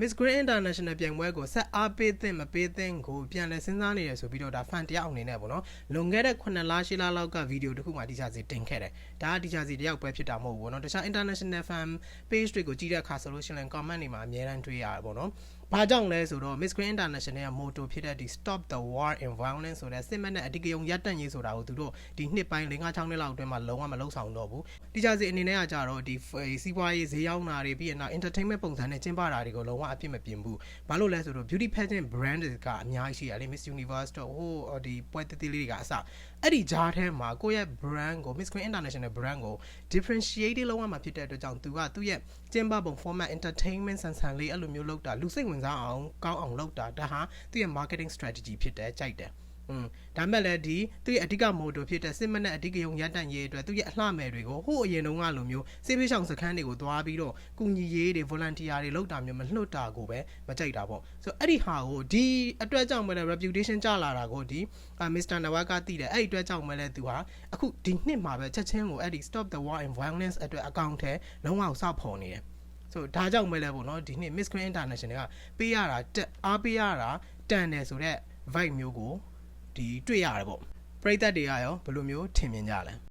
Miss Green International ပြိုင်ပွဲကိုဆက်အားပေးသင့်မပေးသင့်ကိုပြန်လည်စဉ်းစားနေရဆိုပြီးတော့ဒါ fan တယောက်အနေနဲ့ပေါ့နော်လွန်ခဲ့တဲ့9လ10လလောက်ကဗီဒီယိုတစ်ခုမှတီချာစီတင်ခဲ့တယ်ဒါကတီချာစီတယောက်ပဲဖြစ်တာမဟုတ်ဘူးပေါ့နော်တခြား international fan page တွေကိုကြည့်တဲ့အခါဆိုလို့ရှိရင် comment တွေမှာအများတန်းတွေ့ရတယ်ပေါ့နော် ဘာကြောင့်လဲဆိုတော့ Miss Green International ရဲ့ motto ဖြစ်တဲ့ဒီ Stop the War in Violence ဆိုတဲ့စစ်မှတ်နဲ့အဓိကယုံရပ်တန့်ရေးဆိုတာကိုသူတို့ဒီနှစ်ပိုင်း5 6နှစ်လောက်အတွင်းမှာလုံးဝမလုံးဆောင်တော့ဘူးတီချာစီအနေနဲ့ကကြတော့ဒီစီးပွားရေးဈေးရောက်တာတွေပြီးရင်နောက် entertainment ပုံစံနဲ့ကျင်းပတာတွေကိုလုံးဝအပြစ်မပြင်ဘူးဘာလို့လဲဆိုတော့ beauty pageant brand တွေကအများကြီးရှိရတယ် Miss Universe တော့ဟိုဒီပွဲတတိလေးတွေကအစအဲ့ဒီဂျားထဲမှာကိုယ့်ရဲ့ brand ကို Miss Green International brand ကို differentiate လုံးဝမှာဖြစ်တဲ့အတွက်ကြောင့်သူကသူ့ရဲ့ကျင်းပပုံ format entertainment ဆန်ဆန်လေးအဲ့လိုမျိုးလုပ်တာလူစိတ်ဝင်စားအောင်ကောင်းအောင်လုပ်တာဒါဟာသူ့ရဲ့ marketing strategy ဖြစ်တယ်ကြိုက်တယ်อืมဒါမဲ့လည်းဒီသူ့ရဲ့အဓိက motto ဖြစ်တဲ့စစ်မနဲ့အဓိကယုံရတန့်ရေးအတွက်သူ့ရဲ့အလှမယ်တွေကိုဟိုအရင်တုန်းကလိုမျိုးစေးပေးဆောင်စခန်းတွေကိုသွားပြီးတော့ကုညီရေးတွေ volunteer တွေလုပ်တာမျိုးမလွတ်တာကိုပဲမကြိုက်တာပေါ့ဆိုတော့အဲ့ဒီဟာကိုဒီအတွက်ကြောင့်မလဲ reputation ကျလာတာကိုဒီ Mr. Nawak ကသိတယ်အဲ့ဒီအတွက်ကြောင့်မလဲသူဟာအခုဒီနှစ်မှာပဲချက်ချင်းကိုအဲ့ဒီ stop the war and violence အတွက်အကောင့်ထဲလုံးဝစောက်ဖော်နေတယ် ဆိုဒါကြောင့်မဲလဲပေါ့နော်ဒီနှစ် Miss Grand International ကပေးရတာတက်အားပေးရတာတန်တယ်ဆိုတော့ vibe မျိုးကိုဒီတွေ့ရတယ်ပေါ့ပရိသတ်တွေကရောဘယ်လိုမျိုးထင်မြင်ကြလဲ